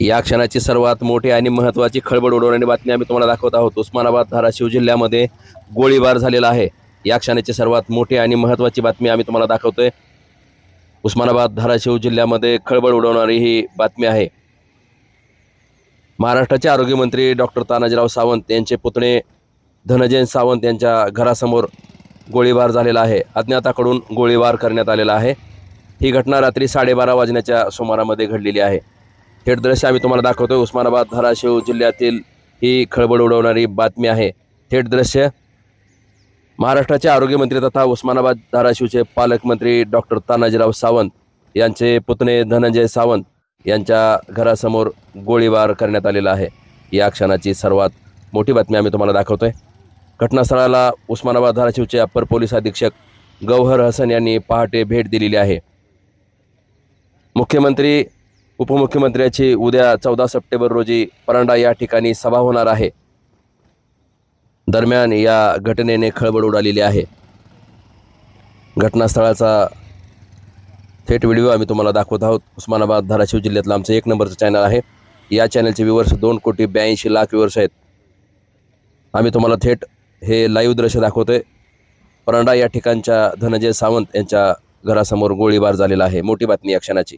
या क्षणाची सर्वात मोठी आणि महत्त्वाची खळबळ उडवणारी बातमी आम्ही तुम्हाला दाखवत आहोत. उस्मानाबाद धाराशिव जिल्ह्यामध्ये गोळीबार झालेला आहे. या क्षणाची सर्वात मोठी आणि महत्त्वाची बातमी आम्ही तुम्हाला दाखवतोय. उस्मानाबाद धाराशिव जिल्ह्यामध्ये खळबळ उडवणारी ही बातमी आहे. महाराष्ट्राचे आरोग्यमंत्री डॉक्टर तानाजीराव सावंत यांचे पुतणे धनजय सावंत यांच्या घरासमोर गोळीबार झालेला आहे. अज्ञाताकडून गोळीबार करण्यात आलेला आहे. ही घटना रात्री साडेबारा वाजण्याच्या सुमारामध्ये घडलेली आहे. थेट दृश्य आम्ही तुम्हाला दाखवतोय. उस्मानाबाद धाराशिव जिल्ह्यातील ही खळबळ उडवणारी बातमी आहे. थेट दृश्य महाराष्ट्राचे आरोग्यमंत्री तथा उस्मानाबाद धाराशिवचे पालकमंत्री डॉक्टर तानाजीराव सावंत यांचे पुतणे धनंजय सावंत यांच्या घरासमोर गोळीबार करण्यात आलेला आहे. या क्षणाची सर्वात मोठी बातमी आम्ही तुम्हाला दाखवतोय. घटनास्थळाला उस्मानाबाद धाराशिवचे अप्पर पोलीस अधीक्षक गौहर हसन यांनी पहाटे भेट दिलेली आहे. मुख्यमंत्री उपमुख्यमंत्र्याची उद्या चौदा सप्टेंबर रोजी परांडा या ठिकाणी सभा होणार आहे. दरम्यान या घटनेने खळबळ उडालेली आहे. घटनास्थळाचा थेट व्हिडिओ आम्ही तुम्हाला दाखवत आहोत. उस्मानाबाद धाराशिव जिल्ह्यातलं आमचं एक नंबरचं चॅनल आहे. या चॅनलचे व्ह्यूवर्स दोन कोटी ब्याऐंशी लाख व्ह्यूवर्स आहेत. आम्ही तुम्हाला थेट हे लाईव्ह दृश्य दाखवतोय. परांडा या ठिकाणच्या धनंजय सावंत यांच्या घरासमोर गोळीबार झालेला आहे. मोठी बातमी या क्षणाची.